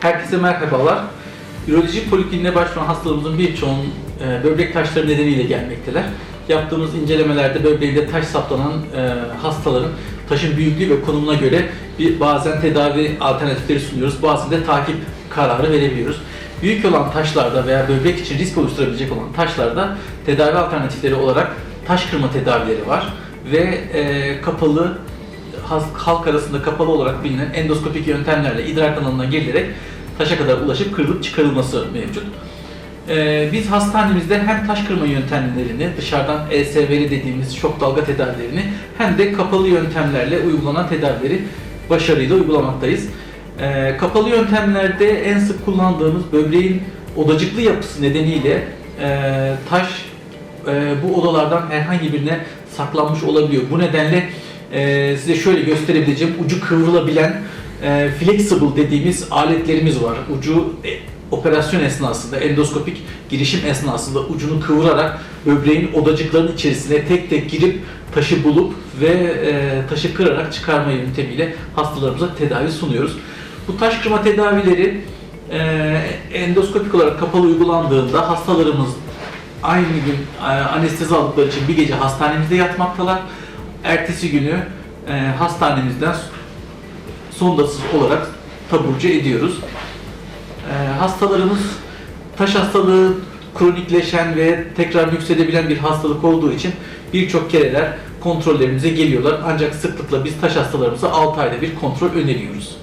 Herkese merhabalar. Üroloji polikliniğine başvuran hastalarımızın birçoğunun e, böbrek taşları nedeniyle gelmekteler. Yaptığımız incelemelerde böbreğinde taş saplanan e, hastaların taşın büyüklüğü ve konumuna göre bir bazen tedavi alternatifleri sunuyoruz, bazen de takip kararı verebiliyoruz. Büyük olan taşlarda veya böbrek için risk oluşturabilecek olan taşlarda tedavi alternatifleri olarak taş kırma tedavileri var ve e, kapalı halk arasında kapalı olarak bilinen endoskopik yöntemlerle idrar kanalına girilerek taşa kadar ulaşıp kırılıp çıkarılması mevcut. Ee, biz hastanemizde hem taş kırma yöntemlerini, dışarıdan ESV'li dediğimiz şok dalga tedavilerini hem de kapalı yöntemlerle uygulanan tedavileri başarıyla uygulamaktayız. Ee, kapalı yöntemlerde en sık kullandığımız böbreğin odacıklı yapısı nedeniyle e, taş e, bu odalardan herhangi birine saklanmış olabiliyor. Bu nedenle e, size şöyle gösterebileceğim ucu kıvrılabilen e, flexible dediğimiz aletlerimiz var. Ucu e, operasyon esnasında, endoskopik girişim esnasında ucunu kıvırarak böbreğin odacıkların içerisine tek tek girip taşı bulup ve e, taşı kırarak çıkarma yöntemiyle hastalarımıza tedavi sunuyoruz. Bu taş kırma tedavileri e, endoskopik olarak kapalı uygulandığında hastalarımız aynı gün e, anestezi aldıkları için bir gece hastanemizde yatmaktalar. Ertesi günü e, hastanemizden sondasız olarak taburcu ediyoruz. E, hastalarımız taş hastalığı kronikleşen ve tekrar yüksedebilen bir hastalık olduğu için birçok kereler kontrollerimize geliyorlar. Ancak sıklıkla biz taş hastalarımıza 6 ayda bir kontrol öneriyoruz.